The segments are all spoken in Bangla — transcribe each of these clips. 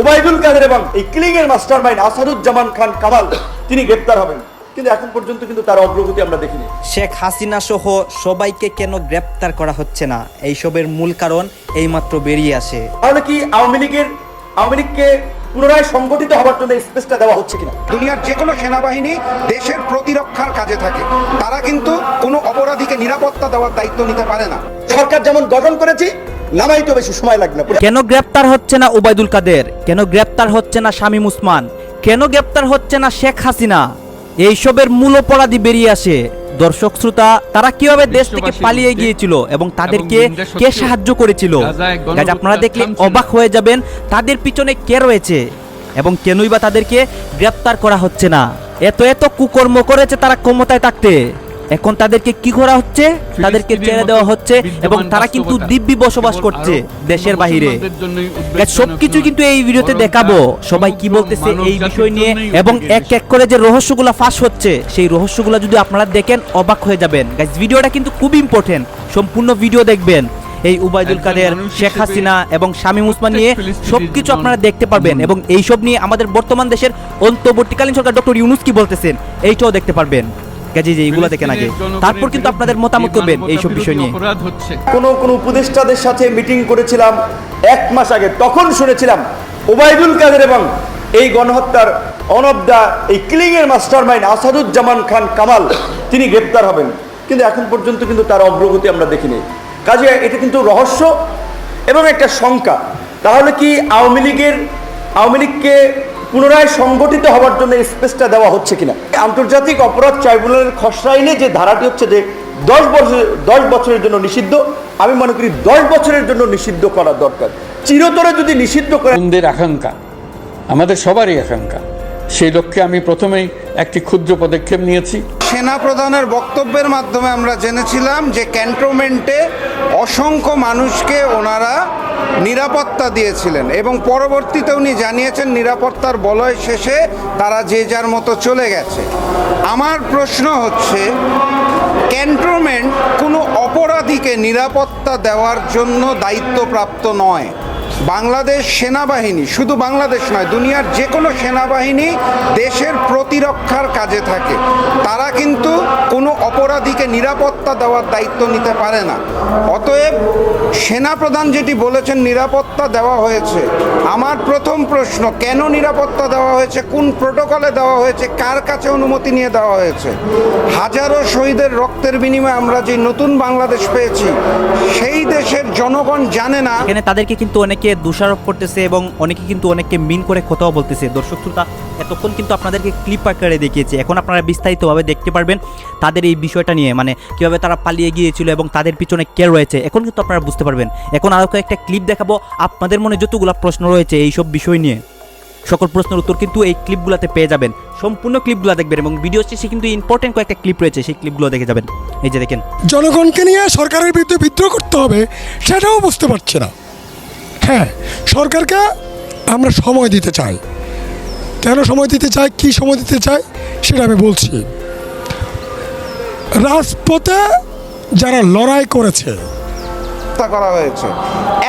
ওবায়দুল কাদের এবং এই কিলিং এর মাস্টার মাইন্ড আসাদুজ্জামান খান কামাল তিনি গ্রেপ্তার হবেন। কিন্তু এখন পর্যন্ত কিন্তু তার অগ্রগতি আমরা দেখিনি। শেখ হাসিনা সহ সবাইকে কেন গ্রেপ্তার করা হচ্ছে না? এইসবের মূল কারণ এইমাত্র বেরিয়ে আসে। তাহলে কি আওয়ামী লীগের আওয়ামী লীগকে পুনরায় সংগঠিত হওয়ার জন্য স্পেসটা দেওয়া হচ্ছে কিনা? দুনিয়ার যে কোনো সেনাবাহিনী দেশের প্রতিরক্ষার কাজে থাকে। তারা কিন্তু কোনো অপরাধীকে নিরাপত্তা দেওয়ার দায়িত্ব নিতে পারে না। সরকার যেমন গঠন করেছি নামাই তো বেশি সময় লাগবে না। কেন গ্রেপ্তার হচ্ছে না ওবায়দুল কাদের? কেন গ্রেপ্তার হচ্ছে না শামীম উসমান? কেন গ্রেপ্তার হচ্ছে না শেখ হাসিনা? এইসবের মূল অপরাধী বেরিয়ে আসে। দর্শক শ্রোতা তারা কীভাবে দেশ থেকে পালিয়ে গিয়েছিল এবং তাদেরকে কে সাহায্য করেছিল? গাইজ আপনারা দেখলে অবাক হয়ে যাবেন তাদের পিছনে কে রয়েছে এবং কেনই বা তাদেরকে গ্রেপ্তার করা হচ্ছে না। এত এত কুকর্ম করেছে তারা ক্ষমতায় থাকতে। এখন তাদেরকে কি করা হচ্ছে? তাদেরকে ছেড়ে দেওয়া হচ্ছে এবং তারা কিন্তু দিব্যি বসবাস করছে দেশের বাহিরে। সবকিছু কিন্তু এই ভিডিওতে দেখাবো। সবাই কি বলতেছে এই বিষয় নিয়ে এবং এক এক করে যে রহস্যগুলো ফাঁস হচ্ছে সেই রহস্যগুলো যদি আপনারা দেখেন অবাক হয়ে যাবেন। গাইজ ভিডিওটা কিন্তু খুব ইম্পর্টেন্ট সম্পূর্ণ ভিডিও দেখবেন। এই উবাইদুল একজন কাদের শেখ হাসিনা এবং শামীম উসমান নিয়ে সবকিছু আপনারা দেখতে পারবেন। এবং এইসব নিয়ে আমাদের বর্তমান দেশের অন্তর্বর্তীকালীন সরকার ডক্টর ইউনুস কি বলতেছেন এইটাও দেখতে পারবেন। গাজি যে এইগুলো দেখেন আগে। তারপর কিন্তু আপনাদের মতামত করবেন এইসব বিষয় নিয়ে। কোনো কোনো উপদেষ্টাদের সাথে মিটিং করেছিলাম এক মাস আগে তখন শুনেছিলাম ওবায়দুল কাদের এবং এই গণহত্যার অনবদা এই কিলিং এর মাস্টার মাইন্ড আসাদুজ্জামান খান কামাল তিনি গ্রেপ্তার হবেন। কিন্তু এখন পর্যন্ত কিন্তু তার অগ্রগতি আমরা দেখিনি। কাজে এটা কিন্তু রহস্য এবং একটা শঙ্কা। তাহলে কি আওয়ামী লীগের আওয়ামী লীগকে পুনরায় সংগঠিত হওয়ার জন্য স্পেসটা দেওয়া হচ্ছে কিনা? আন্তর্জাতিক অপরাধ ট্রাইব্যুনালের খসড়া আইনে যে ধারাটি হচ্ছে যে দশ বছর দশ বছরের জন্য নিষিদ্ধ আমি মনে করি দশ বছরের জন্য নিষিদ্ধ করা দরকার। চিরতরে যদি নিষিদ্ধ করে আকাঙ্ক্ষা। আমাদের সবারই আকাঙ্ক্ষা। সেই লক্ষ্যে আমি প্রথমেই একটি ক্ষুদ্র পদক্ষেপ নিয়েছি। সেনা প্রধানের বক্তব্যের মাধ্যমে আমরা জেনেছিলাম যে ক্যান্টনমেন্টে অসংখ্য মানুষকে ওনারা নিরাপত্তা দিয়েছিলেন এবং পরবর্তীতে উনি জানিয়েছেন নিরাপত্তার বলয় শেষে তারা যে যার মতো চলে গেছে। আমার প্রশ্ন হচ্ছে, ক্যান্টনমেন্ট কোনো অপরাধীকে নিরাপত্তা দেওয়ার জন্য দায়িত্বপ্রাপ্ত নয়। বাংলাদেশ সেনাবাহিনী, শুধু বাংলাদেশ নয়, দুনিয়ার যে কোনো সেনাবাহিনী দেশের প্রতিরক্ষার কাজে থাকে। তারা কিন্তু কোনো অপরাধীকে নিরাপত্তা দেওয়ার দায়িত্ব নিতে পারে না। অতএব সেনাপ্রধান যেটি বলেছেন, নিরাপত্তা দেওয়া হয়েছে। আমার প্রথম প্রশ্ন, কেন নিরাপত্তা দেওয়া হয়েছে? কোন প্রোটোকলে দেওয়া হয়েছে? কার কাছে অনুমতি নিয়ে দেওয়া হয়েছে? হাজারো শহীদের রক্তের বিনিময়ে আমরা যে নতুন বাংলাদেশ পেয়েছি, সেই দেশের জনগণ জানে না। এখানে তাদেরকে কিন্তু অনেকে দোষারোপ করতেছে এবং অনেকে কিন্তু অনেককে মিন করে কথাও বলতেছে। দর্শক শ্রোতা, এতক্ষণ কিন্তু আপনাদেরকে ক্লিপ আকারে দেখিয়েছে। এখন আপনারা বিস্তারিতভাবে দেখতে পারবেন তাদের এই বিষয়টা নিয়ে মানে কীভাবে তারা পালিয়ে গিয়েছিল এবং তাদের পিছনে কে রয়েছে। এখন কিন্তু আপনারা বুঝতে পারবেন। এখন আরও কয়েকটা ক্লিপ দেখাবো। আপনাদের মনে যতগুলো প্রশ্ন রয়েছে এইসব বিষয় নিয়ে। সকল প্রশ্নের উত্তর কিন্তু এই ক্লিপগুলোতে পেয়ে যাবেন। সম্পূর্ণ ক্লিপগুলো দেখবেন এবং ভিডিও শেষে কিন্তু ইম্পর্টেন্ট কয়েকটা ক্লিপ রয়েছে, সেই ক্লিপগুলো দেখে যাবেন। এই যে দেখেন। জনগণকে নিয়ে সরকারের বিরুদ্ধে বিদ্রোহ করতে হবে, সেটাও বুঝতে পারছে না। হ্যাঁ সরকারকে আমরা সময় দিতে চাই। কেন সময় দিতে চাই? কি সময় দিতে চাই? সেটা আমি বলছি। রাজপথে যারা লড়াই করেছে হত্যা করা হয়েছে।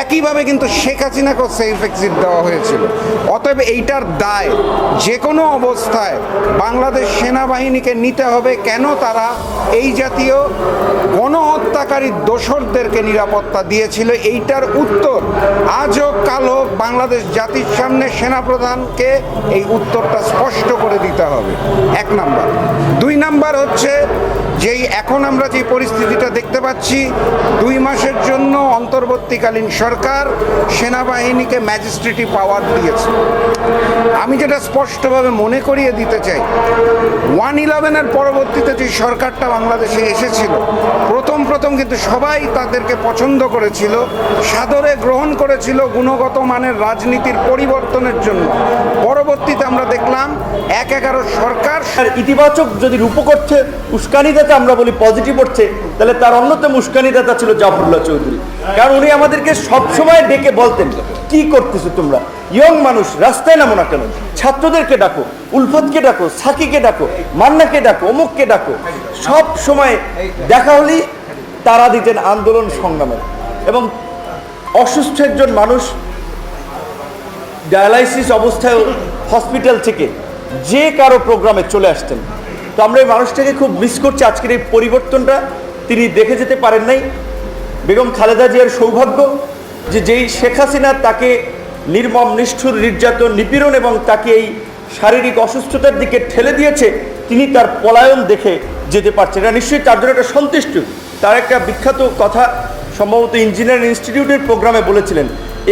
একইভাবে কিন্তু শেখ হাসিনাকেও সেফ এক্সিট দেওয়া হয়েছিল। অতএব এইটার দায় যে কোনো অবস্থায় বাংলাদেশ সেনাবাহিনীকে নিতে হবে কেন তারা এই জাতীয় গণহত্যাকারী দোসরদেরকে নিরাপত্তা দিয়েছিল এইটার উত্তর আজ হোক কাল হোক বাংলাদেশ জাতির সামনে সেনাপ্রধানকে এই উত্তরটা স্পষ্ট করে দিতে হবে। এক নাম্বার। দুই নাম্বার হচ্ছে যেই এখন আমরা যে পরিস্থিতিটা দেখতে পাচ্ছি, দুই মাসের জন্য অন্তর্বর্তীকালীন সরকার সেনাবাহিনীকে ম্যাজিস্ট্রেটি পাওয়ার দিয়েছে। আমি যেটা স্পষ্টভাবে মনে করিয়ে দিতে চাই ওয়ান ইলেভেনের পরবর্তীতে যে সরকারটা বাংলাদেশে এসেছিল, প্রথম প্রথম কিন্তু সবাই তাদেরকে পছন্দ করেছিল, সাদরে গ্রহণ করেছিল গুণগত মানের রাজনীতির পরিবর্তনের জন্য। পরবর্তীতে আমরা দেখলাম এক এগারো সরকার ইতিবাচক যদি রূপকর্থে উস্কানিদাতা আমরা বলি পজিটিভ হচ্ছে তাহলে তার অন্যতম উস্কানিদাতা ছিল জাফরুল্লাহ চৌধুরী। কারণ উনি আমাদেরকে সবসময় ডেকে বলতেন, কি করতেছো তোমরা? ইয়ং মানুষ, রাস্তায় নামো না কেন? ছাত্রদেরকে ডাকো, উলফতকে ডাকো, সাকিকে ডাকো, মান্নাকে ডাকো, অমুককে ডাকো। সব সময় দেখা হলেই তারা দিতেন আন্দোলন সংগ্রামে এবং অসুস্থ একজন মানুষ ডায়ালাইসিস অবস্থায় হসপিটাল থেকে যে কারও প্রোগ্রামে চলে আসতেন। তো আমরা এই মানুষটাকে খুব মিস করছি আজকের এই পরিবর্তনটা। তিনি দেখে যেতে পারেন নাই। বেগম খালেদা জিয়ার সৌভাগ্য যে যেই শেখ হাসিনা তাকে নির্মম, নিষ্ঠুর, নির্যাতন, নিপীড়ন এবং তাকে এই শারীরিক অসুস্থতার দিকে ঠেলে দিয়েছে, তিনি তার পলায়ন দেখে যেতে পারছেন। এটা নিশ্চয়ই তার জন্য একটা সন্তুষ্ট। তার একটা বিখ্যাত কথা সম্ভবত ইঞ্জিনিয়ারিং ইনস্টিটিউটের প্রোগ্রামে বলেছিলেন,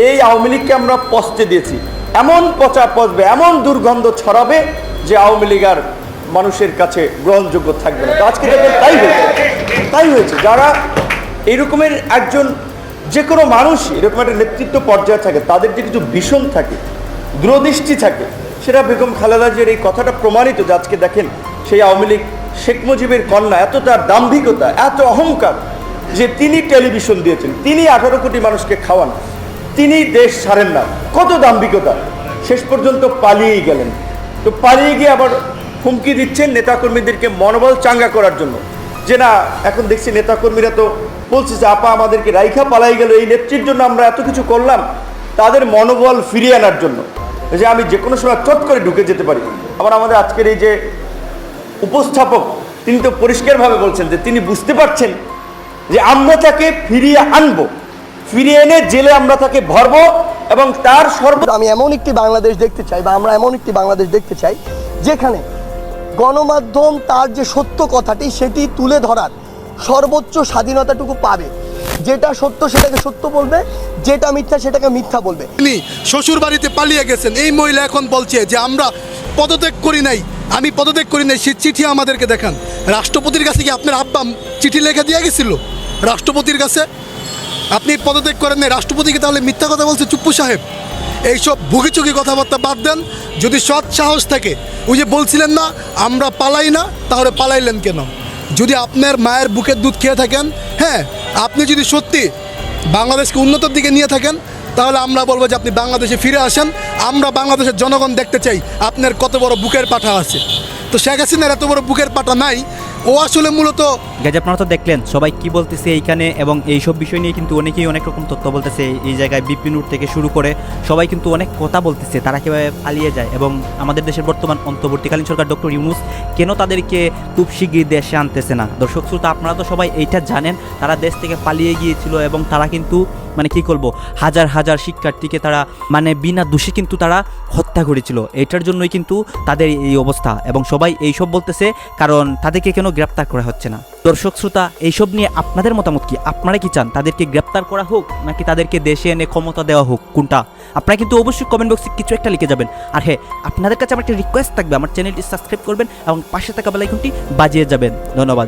এই আওয়ামী লীগকে আমরা পচতে দিয়েছি। এমন পচা পচবে, এমন দুর্গন্ধ ছড়াবে যে আওয়ামী লীগ আর মানুষের কাছে গ্রহণযোগ্য থাকবে না। তো আজকে দেখবেন তাই হয়েছে। তাই হয়েছে। যারা এইরকমের একজন যে কোনো মানুষ, এরকম একটা নেতৃত্ব পর্যায়ে থাকে, তাদের যে কিছু ভীষণ থাকে, দূরদৃষ্টি থাকে, সেটা বেগম খালেদা জিয়ার এই কথাটা প্রমাণিত যে আজকে দেখেন সেই আওয়ামী লীগ, শেখ মুজিবের কন্যা, এত তার দাম্ভিকতা, এত অহংকার যে তিনি টেলিভিশন দিয়েছেন, তিনি আঠারো কোটি মানুষকে খাওয়ান, তিনি দেশ ছাড়েন না। কত দাম্ভিকতা। শেষ পর্যন্ত পালিয়েই গেলেন। তো পালিয়ে গিয়ে আবার হুমকি দিচ্ছেন নেতাকর্মীদেরকে মনোবল চাঙ্গা করার জন্য। যে না, এখন দেখছি নেতাকর্মীরা তো বলছে যে, আপা, আমাদেরকে রাইখা পালাই গেল, এই নেত্রীর জন্য আমরা এত কিছু করলাম, তাদের মনোবল ফিরিয়ে আনার জন্য। যে, আমি যে কোনো সময় চট করে ঢুকে যেতে পারি। আবার আমাদের আজকের এই যে উপস্থাপক, তিনি তো পরিষ্কারভাবে বলছেন যে, তিনি বুঝতে পারছেন যে, আমরা তাকে ফিরিয়ে আনব। ফিরিয়ে এনে জেলে আমরা তাকে ভরবো এবং তার সর্ব আমি এমন একটি বাংলাদেশ দেখতে চাই বা আমরা এমন একটি বাংলাদেশ দেখতে চাই যেখানে গণমাধ্যম তার যে সত্য কথাটি সেটি তুলে ধরার সর্বোচ্চ স্বাধীনতাটুকু পাবে। যেটা সত্য সেটাকে সত্য বলবে, যেটা মিথ্যা সেটাকে মিথ্যা বলবে। তিনি শ্বশুর বাড়িতে পালিয়ে গেছেন, এই মহিলা এখন বলছে যে আমরা পদত্যাগ করি নাই, আমি পদত্যাগ করি নাই, সে চিঠি আমাদেরকে দেখান। রাষ্ট্রপতির কাছে কি আপনার আব্বা চিঠি লেখা দিয়ে গেছিল? রাষ্ট্রপতির কাছে? আপনি পদত্যাগ করেন নাই, রাষ্ট্রপতিকে তাহলে মিথ্যা কথা বলছে চুপ্পু সাহেব। এইসব ভুগিচুগি কথাবার্তা বাদ দেন। যদি সৎ সাহস থাকে, ওই যে বলছিলেন না, আমরা পালাই না, তাহলে পালাইলেন কেন? যদি আপনার মায়ের বুকের দুধ খেয়ে থাকেন হ্যাঁ আপনি যদি সত্যি বাংলাদেশকে উন্নতর দিকে নিয়ে থাকেন, তাহলে আমরা বলব যে আপনি বাংলাদেশে ফিরে আসেন। আমরা বাংলাদেশের জনগণ দেখতে চাই, আপনার কত বড় বুকের পাঠা আছে। তো শেখ হাসিনার এত বড় বুকের পাঠা নাই ও আসলে মূলত গাইজ, আপনারা তো দেখলেন, সবাই কি বলতেছে এইখানে এবং এইসব বিষয় নিয়ে কিন্তু অনেকেই অনেক রকম তথ্য বলতেছে, এই জায়গায় বিপিনুর থেকে শুরু করে সবাই কিন্তু অনেক কথা বলতেছে, তারা কীভাবে পালিয়ে যায় এবং আমাদের দেশের বর্তমান অন্তর্বর্তীকালীন সরকার ডক্টর ইউনুস কেন তাদেরকে খুব শীঘ্রই দেশে আনতেছে না? দর্শক শ্রোতা, আপনারা তো সবাই এইটা জানেন, তারা দেশ থেকে পালিয়ে গিয়েছিল এবং তারা কিন্তু মানে কি করব, হাজার হাজার শিক্ষার্থীকে তারা মানে বিনা দোষে কিন্তু তারা হত্যা করেছিল। এটার জন্যই কিন্তু তাদের এই অবস্থা এবং সবাই এইসব বলতেছে, কারণ তাদেরকে কেন গ্রেপ্তার করা হচ্ছে না। দর্শক, শ্রোতা, এইসব নিয়ে আপনাদের মতামত কি? আপনারা কি চান তাদেরকে গ্রেপ্তার করা হোক নাকি তাদেরকে দেশে এনে ক্ষমতা দেওয়া হোক? কোনটা? আপনারা কিন্তু অবশ্যই কমেন্ট বক্সে কিছু একটা লিখে যাবেন। আর হ্যাঁ আপনাদের কাছে আমার একটা রিকোয়েস্ট থাকবে। আমার চ্যানেলটি সাবস্ক্রাইব করবেন এবং পাশে থাকা বেলাইকনটি বাজিয়ে যাবেন। ধন্যবাদ।